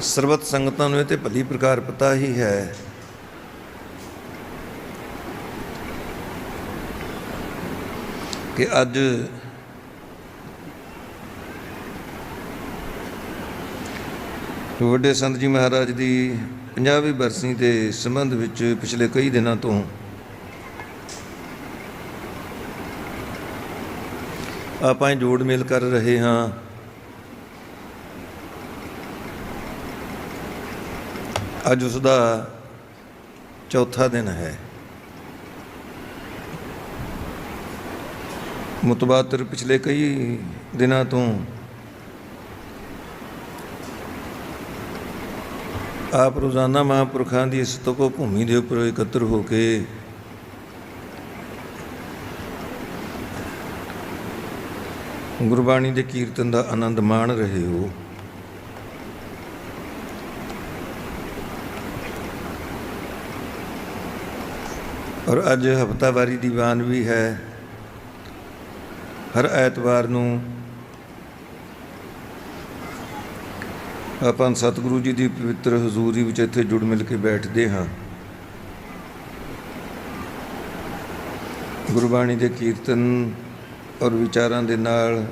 ਸਰਬਤ ਸੰਗਤਾਂ ਨੂੰ ਇਹ ਤੇ ਭਲੀ ਪ੍ਰਕਾਰ ਪਤਾ ਹੀ ਹੈ। ਕਿ ਅੱਜ ਵੱਡੇ ਸੰਤ ਜੀ ਮਹਾਰਾਜ ਦੀ 50ਵੀਂ ਬਰਸੀ ਦੇ ਸੰਬੰਧ ਵਿੱਚ ਪਿਛਲੇ ਕਈ ਦਿਨਾਂ ਤੋਂ ਆਪਾਂ ਜੋੜ ਮੇਲ ਕਰ ਰਹੇ ਹਾਂ। ਅੱਜ ਉਸ ਦਾ ਚੌਥਾ ਦਿਨ ਹੈ। ਮੁਤਬਾਤਰ ਪਿਛਲੇ ਕਈ ਦਿਨਾਂ ਤੋਂ ਆਪ ਰੋਜ਼ਾਨਾ ਮਹਾਂਪੁਰਖਾਂ ਦੀ ਇਸ ਤਪੋ ਭੂਮੀ ਦੇ ਉੱਪਰ ਇਕੱਤਰ ਹੋ ਕੇ ਗੁਰਬਾਣੀ ਦੇ ਕੀਰਤਨ ਦਾ ਆਨੰਦ ਮਾਣ ਰਹੇ ਹੋ। ਔਰ ਅੱਜ ਹਫਤਾਵਾਰੀ ਦੀਵਾਨ ਵੀ ਹੈ। ਹਰ ਐਤਵਾਰ ਨੂੰ ਆਪਾਂ ਸਤਿਗੁਰੂ ਜੀ ਦੀ ਪਵਿੱਤਰ ਹਜ਼ੂਰੀ ਵਿੱਚ ਇੱਥੇ ਜੁੜ ਮਿਲ ਕੇ ਬੈਠਦੇ ਹਾਂ। ਗੁਰਬਾਣੀ ਦੇ ਕੀਰਤਨ ਔਰ ਵਿਚਾਰਾਂ ਦੇ ਨਾਲ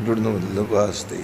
ਜੁੜਨ ਮਤਲਬ ਵਾਸਤੇ।